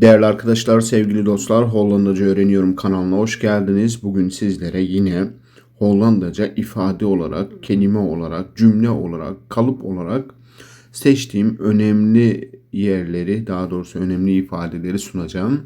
Değerli arkadaşlar, sevgili dostlar, Hollandaca öğreniyorum kanalına hoş geldiniz. Bugün sizlere yine Hollandaca ifade olarak, kelime olarak, cümle olarak, kalıp olarak seçtiğim önemli yerleri, daha doğrusu önemli ifadeleri sunacağım.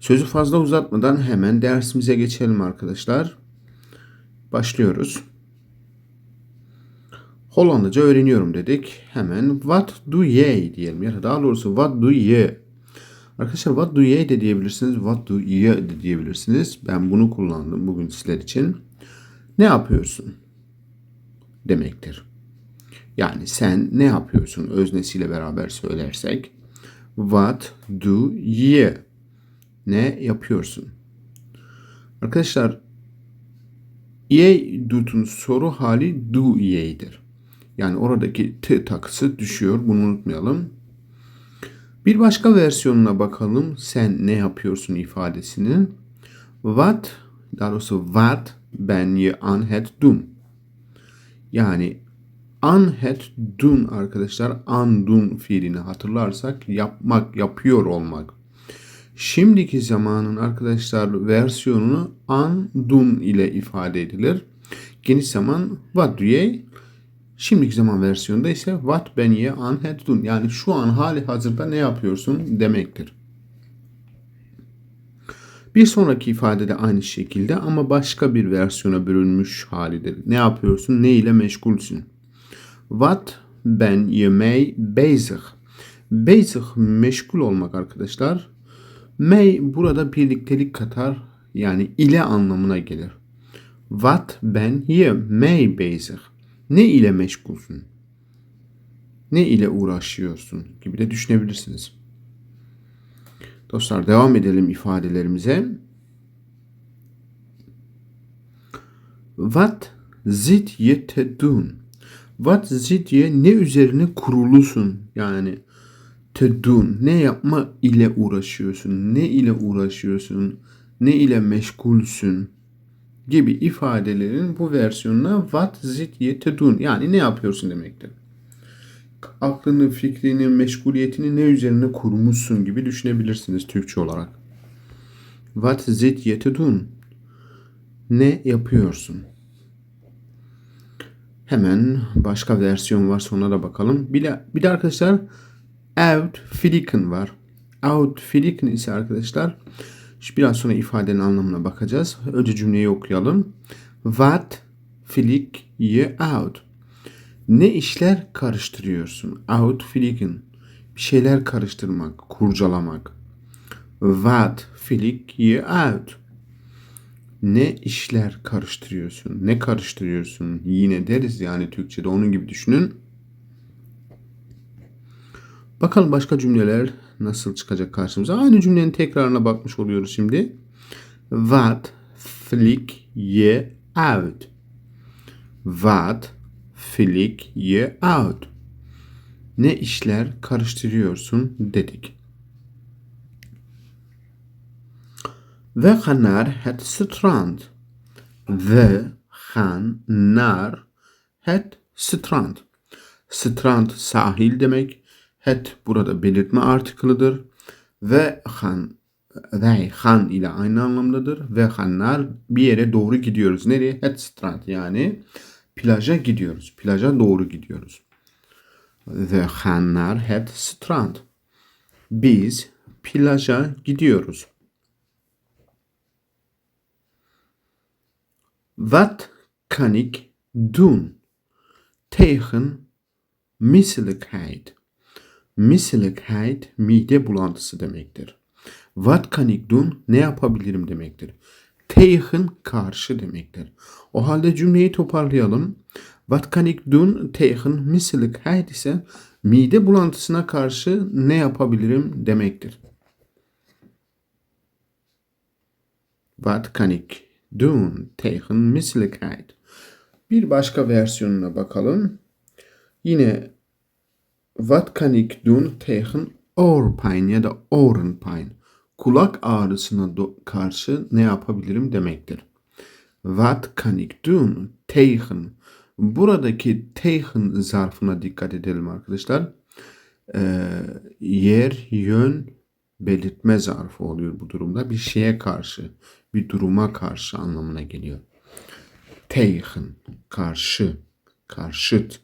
Sözü fazla uzatmadan hemen dersimize geçelim arkadaşlar. Başlıyoruz. Hollandaca öğreniyorum dedik. Hemen what do ye diyelim ya da daha doğrusu what do ye. Arkadaşlar what do ye de diyebilirsiniz. What do ye de diyebilirsiniz. Ben bunu kullandım bugün sizler için. Ne yapıyorsun? Demektir. Yani sen ne yapıyorsun? Öznesiyle beraber söylersek. What do ye? Ne yapıyorsun? Arkadaşlar ye dutun soru hali do ye'dir. Yani oradaki t takısı düşüyor. Bunu unutmayalım. Bir başka versiyonuna bakalım. Sen ne yapıyorsun ifadesinin. What, daha doğrusu what ben je an het doen. Yani an het doen arkadaşlar an doen fiilini hatırlarsak yapmak, yapıyor olmak. Şimdiki zamanın arkadaşlar versiyonunu an dun ile ifade edilir. Geniş zaman what do you Şimdiki zaman versiyonunda ise what ben ye an het dun. Yani şu an hali hazırda ne yapıyorsun demektir. Bir sonraki ifade de aynı şekilde ama başka bir versiyona bölünmüş halidir. Ne yapıyorsun? Ne ile meşgulsün? What ben je mee bezig? Bezig meşgul olmak arkadaşlar. May burada birliktelik katar yani ile anlamına gelir. What ben je mee bezig? Ne ile meşgulsün? Ne ile uğraşıyorsun gibi de düşünebilirsiniz. Dostlar devam edelim ifadelerimize. What zit je te doen? What zit je ne üzerine kurulusun? Yani te doen. Ne yapma ile uğraşıyorsun? Ne ile uğraşıyorsun? Ne ile meşgulsün? Gibi ifadelerin bu versiyonuna what zit ye te doen yani ne yapıyorsun demektir. Aklını, fikrini, meşguliyetini ne üzerine kurmuşsun gibi düşünebilirsiniz Türkçe olarak. What zit ye te doen? Ne yapıyorsun? Hemen başka versiyon var sonra da bakalım. Bir de, bir de arkadaşlar out flicken var. Out flicken ise arkadaşlar biraz sonra ifadenin anlamına bakacağız. Önce cümleyi okuyalım. What flick you out? Ne işler karıştırıyorsun? Out flicken. Bir şeyler karıştırmak, kurcalamak. What flick you out? Ne işler karıştırıyorsun? Ne karıştırıyorsun? Yine deriz yani Türkçe'de onun gibi düşünün. Bakalım başka cümleler nasıl çıkacak karşımıza. Aynı cümlenin tekrarına bakmış oluyoruz şimdi. What flick ye out? What flick ye out? Ne işler karıştırıyorsun dedik. We gaan naar het strand. We gaan naar het strand. Strand sahil demek. Het burada belirtme artikılıdır. Ve han ve han ile aynı anlamdadır. Ve hanlar bir yere doğru gidiyoruz. Nereye? Het strand yani plaja gidiyoruz. Plaja doğru gidiyoruz. Ve hanlar het strand. Biz plaja gidiyoruz. Wat kan ik doen tegen misselijkheid? Misselijkheid mide bulantısı demektir. What can ik doen? Ne yapabilirim demektir. Tegen karşı demektir. O halde cümleyi toparlayalım. What can ik doen tegen misselijkheid ise mide bulantısına karşı ne yapabilirim demektir. What can ik doen tegen misselijkheid? Bir başka versiyonuna bakalım. Yine What kan ik doen tegen oorpijn ya da orenpijn? Kulak ağrısına karşı ne yapabilirim demektir. What kan ik doen tegen? Buradaki tegen zarfına dikkat edelim arkadaşlar. Ee, yer, yön belirtme zarfı oluyor bu durumda. Bir şeye karşı, bir duruma karşı anlamına geliyor. Tegen, karşı, karşıt.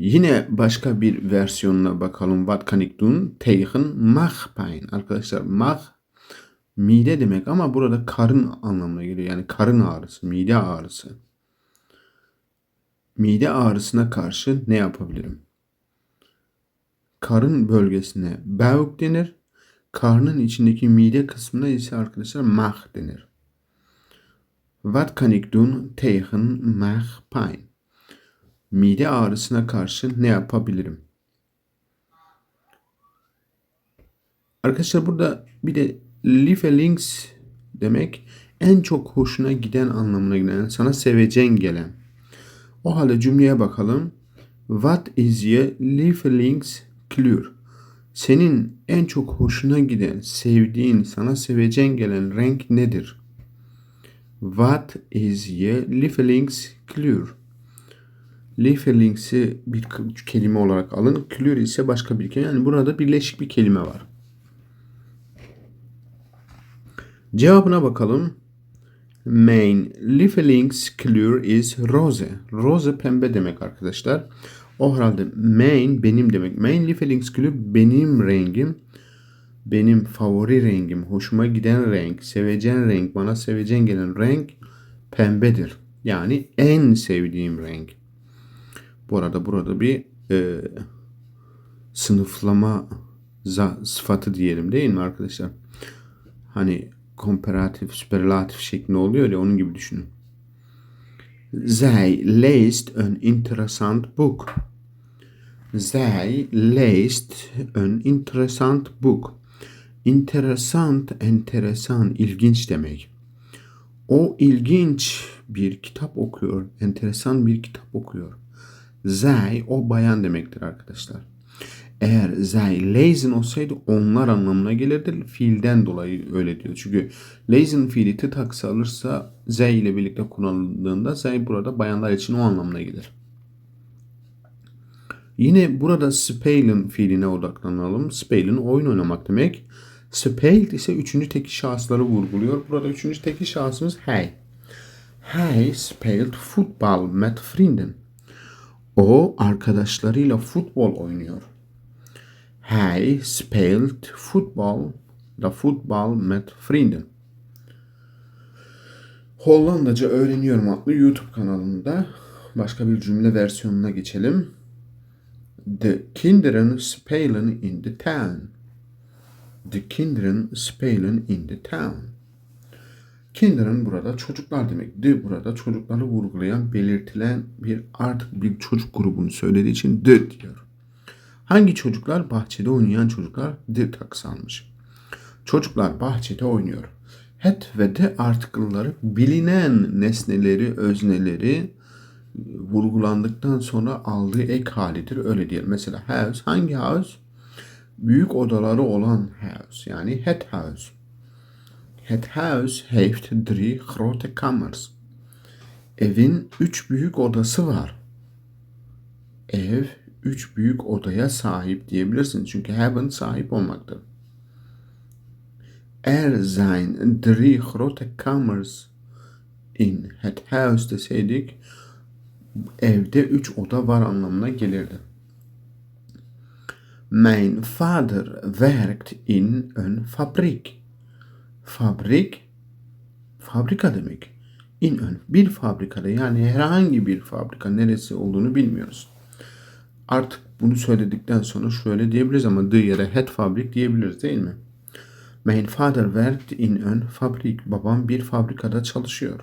Yine başka bir versiyonuna bakalım. What kann ich tun? Tegen Machpein. Arkadaşlar mach mide demek ama burada karın anlamına geliyor. Yani karın ağrısı, mide ağrısı. Mide ağrısına karşı ne yapabilirim? Karın bölgesine Bauch denir. Karnın içindeki mide kısmına ise arkadaşlar Mach denir. What kann ich tun tegen Machpein? Mide ağrısına karşı ne yapabilirim? Arkadaşlar burada bir de Lieferings demek en çok hoşuna giden anlamına gelen, sana sevecen gelen. O halde cümleye bakalım. What is your Lieblingskleur? Senin en çok hoşuna giden, sevdiğin, sana sevecen gelen renk nedir? What is your Lieblingskleur? Lieblings'i bir kelime olarak alın. Klür ise başka bir kelime. Yani burada birleşik bir kelime var. Cevabına bakalım. Main Lieblingskleur is rose. Rose pembe demek arkadaşlar. O halde main benim demek. Main Lieblingskleur benim rengim. Benim favori rengim, hoşuma giden renk, sevecen renk, bana sevecen gelen renk pembedir. Yani en sevdiğim renk. Bu arada burada bir e, sınıflama sıfatı diyelim değil mi arkadaşlar? Hani komparatif, süperlatif şeklinde oluyor ya onun gibi düşünün. Zij leest een interessant boek. Zij leest een interessant boek. Interessant, enteresan, ilginç demek. O ilginç bir kitap okuyor, enteresan bir kitap okuyor. Zij o bayan demektir arkadaşlar. Eğer zij lezen olsaydı onlar anlamına gelirdi. Fiilden dolayı öyle diyor. Çünkü lezen fiili tıt taksı alırsa zij ile birlikte kullanıldığında zij burada bayanlar için o anlamına gelir. Yine burada spelen fiiline odaklanalım. Spelen oyun oynamak demek. Spelt ise üçüncü teki şahısları vurguluyor. Burada üçüncü teki şahsımız hij. Hij speelt voetbal met vrienden. O arkadaşlarıyla futbol oynuyor. Hij speelt voetbal, da voetbal met vrienden. Hollandaca öğreniyorum adlı YouTube kanalında başka bir cümle versiyonuna geçelim. De kinderen spelen in the town. De kinderen spelen in the town. Kinderen burada çocuklar demek. De burada çocukları vurgulayan, belirtilen bir artık bir çocuk grubunu söylediği için de diyor. Hangi çocuklar? Bahçede oynayan çocuklar de takısı almış. Çocuklar bahçede oynuyor. Het ve de artikılları bilinen nesneleri, özneleri vurgulandıktan sonra aldığı ek halidir. Öyle diyelim. Mesela house. Hangi house? Büyük odaları olan house. Yani het house. Het huis heeft drie grote kamers. Evin üç büyük odası var. Ev üç büyük odaya sahip diyebilirsin. Çünkü hebben sahip olmaktır. Er zijn drie grote kamers in het huis deseydik evde üç oda var anlamına gelirdi. Mijn vader werkt in een fabriek. Fabrik, fabrika demek. In ön, bir fabrikada yani herhangi bir fabrika neresi olduğunu bilmiyoruz. Artık bunu söyledikten sonra şöyle diyebiliriz ama the da het fabrik diyebiliriz değil mi? Mein Vater werkt in een fabrik. Babam bir fabrikada çalışıyor.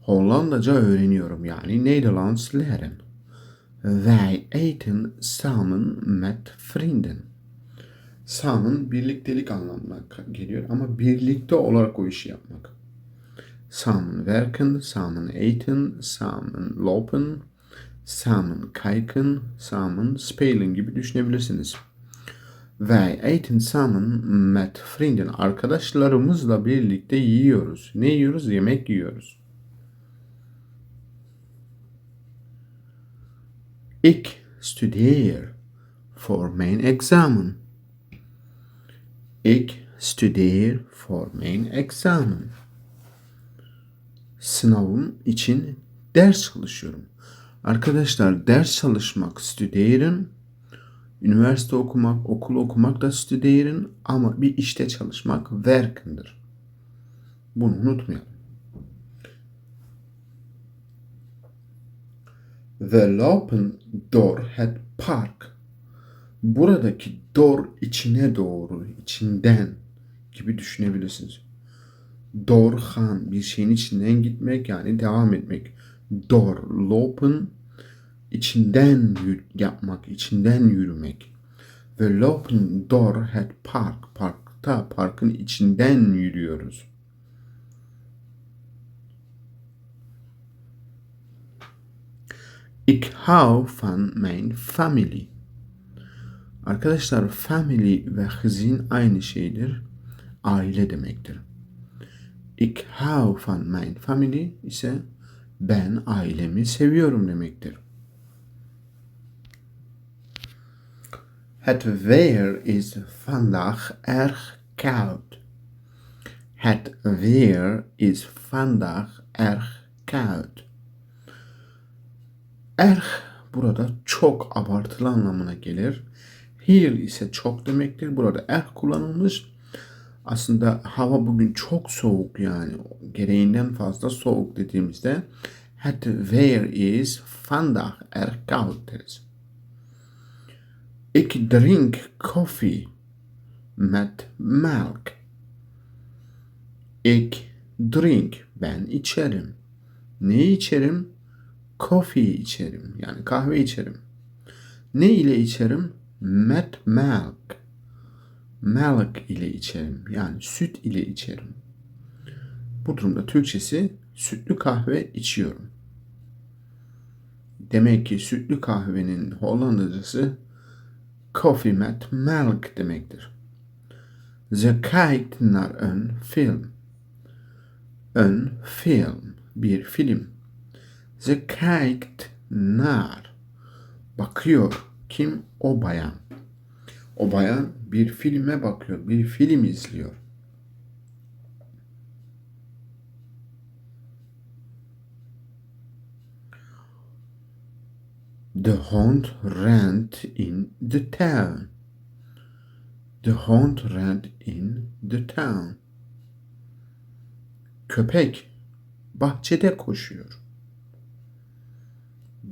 Hollandaca öğreniyorum yani Nederlands leren. Wij eten samen met vrienden. Samen birliktelik anlamına geliyor ama birlikte olarak o işi yapmak. Samen werken, samen eten, samen lopen, samen kijken, samen spelen gibi düşünebilirsiniz. Wij eten samen met vrienden. Arkadaşlarımızla birlikte yiyoruz. Ne yiyoruz? Yemek yiyoruz. Ik studeer for mein Examen. Ich studeer for mein Examen. Sınavım için ders çalışıyorum. Arkadaşlar ders çalışmak studieren, üniversite okumak, okul okumak da studieren ama bir işte çalışmak werken'dir. Bunu unutmayalım. We lopen door het park. Buradaki door içine doğru, içinden gibi düşünebilirsiniz. Doorgaan bir şeyin içinden gitmek yani devam etmek. Door lopen içinden yapmak, içinden yürümek. Ve lopen door het park. Parkta, parkın içinden yürüyoruz. Ik hou van mijn family. Arkadaşlar family ve gezin aynı şeydir. Aile demektir. Ik hou van mijn family ise ben ailemi seviyorum demektir. Het weer is vandaag erg koud. Het weer is vandaag erg koud. Erg burada çok abartılı anlamına gelir. Here ise çok demektir. Burada erg kullanılmış. Aslında hava bugün çok soğuk yani gereğinden fazla soğuk dediğimizde het weer is vandaag erg koud. Ik drink koffie met melk. Ik drink ben içerim. Ne içerim? Coffee içerim. Yani kahve içerim. Ne ile içerim? Met milk. Milk ile içerim. Yani süt ile içerim. Bu durumda Türkçesi sütlü kahve içiyorum. Demek ki sütlü kahvenin Hollandacası coffee met milk demektir. Ze kijkt naar een film. Een film, bir film. Ze kijkt naar. Bakıyor. Kim? O bayan. O bayan bir filme bakıyor. Bir film izliyor. The hond rent in the town. The hond ran in the town. Köpek bahçede koşuyor.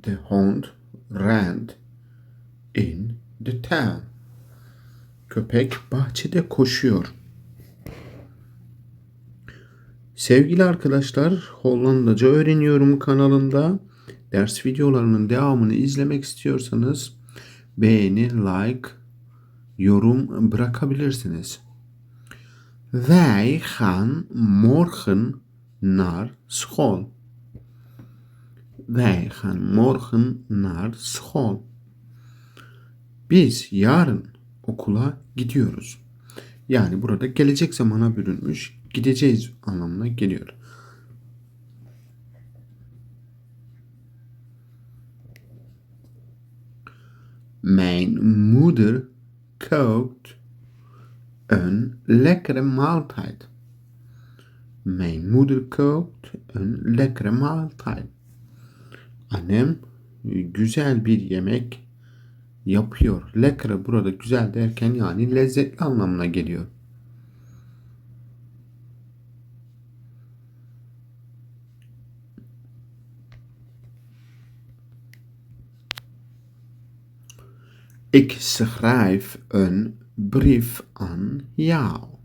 The hond ran in the town. Köpek bahçede koşuyor. Sevgili arkadaşlar, Hollandaca öğreniyorum kanalında. Ders videolarının devamını izlemek istiyorsanız beğeni, like, yorum bırakabilirsiniz. Wij gaan morgen naar school. Wij gaan morgen naar school. Biz yarın okula gidiyoruz. Yani burada gelecek zamana bürünmüş gideceğiz anlamına geliyor. Mijn moeder kookt een lekkere maaltijd. Mijn moeder kookt een lekkere maaltijd. Annem güzel bir yemek yapıyor. Lekkere burada güzel derken yani lezzetli anlamına geliyor. Ik schrijf een brief aan jou.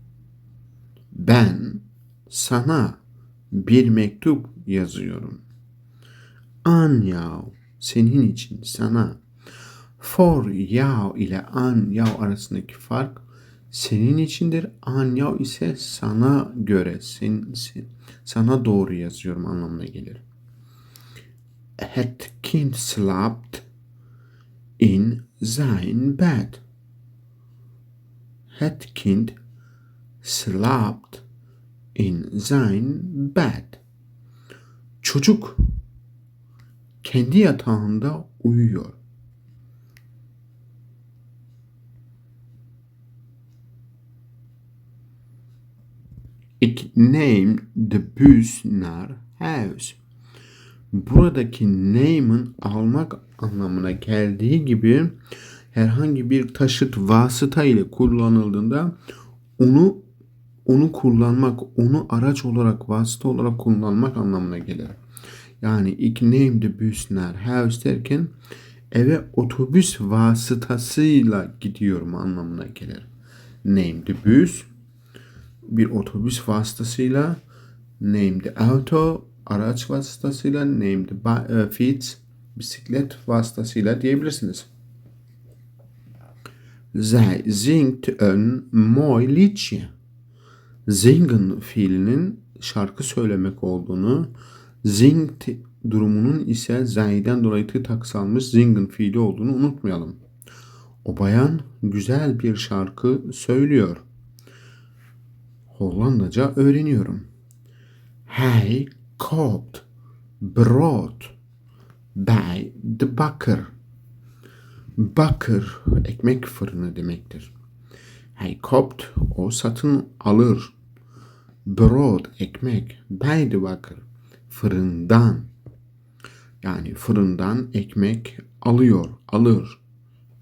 Ben sana bir mektup yazıyorum. An jou, senin için, sana. For jou ile an jou arasındaki fark senin içindir. An jou ise sana göre, sen, sen, sana doğru yazıyorum anlamına gelir. Het kind slaapt in sein Bett. Het kind slaapt in sein Bett. Çocuk kendi yatağında uyuyor. Ik neem de bus naar. Buradaki name'ın almak anlamına geldiği gibi herhangi bir taşıt vasıta ile kullanıldığında onu onu kullanmak, onu araç olarak, vasıta olarak kullanmak anlamına gelir. Yani ik neem de bus naar derken eve otobüs vasıtasıyla gidiyorum anlamına gelir. Neem de bus bir otobüs vasıtasıyla name the auto araç vasıtasıyla name the e, feet bisiklet vasıtasıyla diyebilirsiniz. Zij zingt een mooi liedje. Zingen fiilinin şarkı söylemek olduğunu, zingt durumunun ise zayden dolayı tı taksalmış zingen fiili olduğunu unutmayalım. O bayan güzel bir şarkı söylüyor. Hollandaca öğreniyorum. Hij koopt brood bij de bakker. Bakker ekmek fırını demektir. Hij koopt o satın alır. Brood ekmek bij de bakker fırından. Yani fırından ekmek alıyor, alır.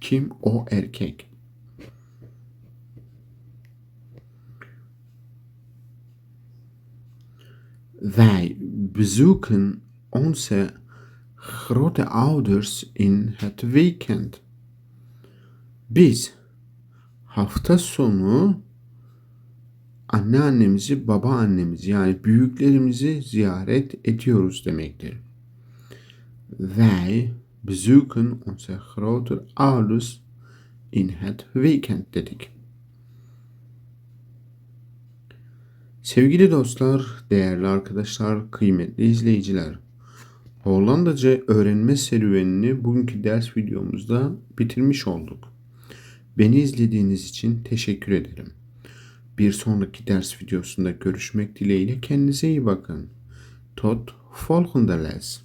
Kim o erkek? Wij bezoeken onze grootouders in het weekend. Biz hafta sonu anneannemizi, babaannemizi yani büyüklerimizi ziyaret ediyoruz demektir. Wij bezoeken onze grootouders in het weekend dedik. Sevgili dostlar, değerli arkadaşlar, kıymetli izleyiciler. Hollandaca öğrenme serüvenini bugünkü ders videomuzda bitirmiş olduk. Beni izlediğiniz için teşekkür ederim. Bir sonraki ders videosunda görüşmek dileğiyle kendinize iyi bakın. Tot volgende les.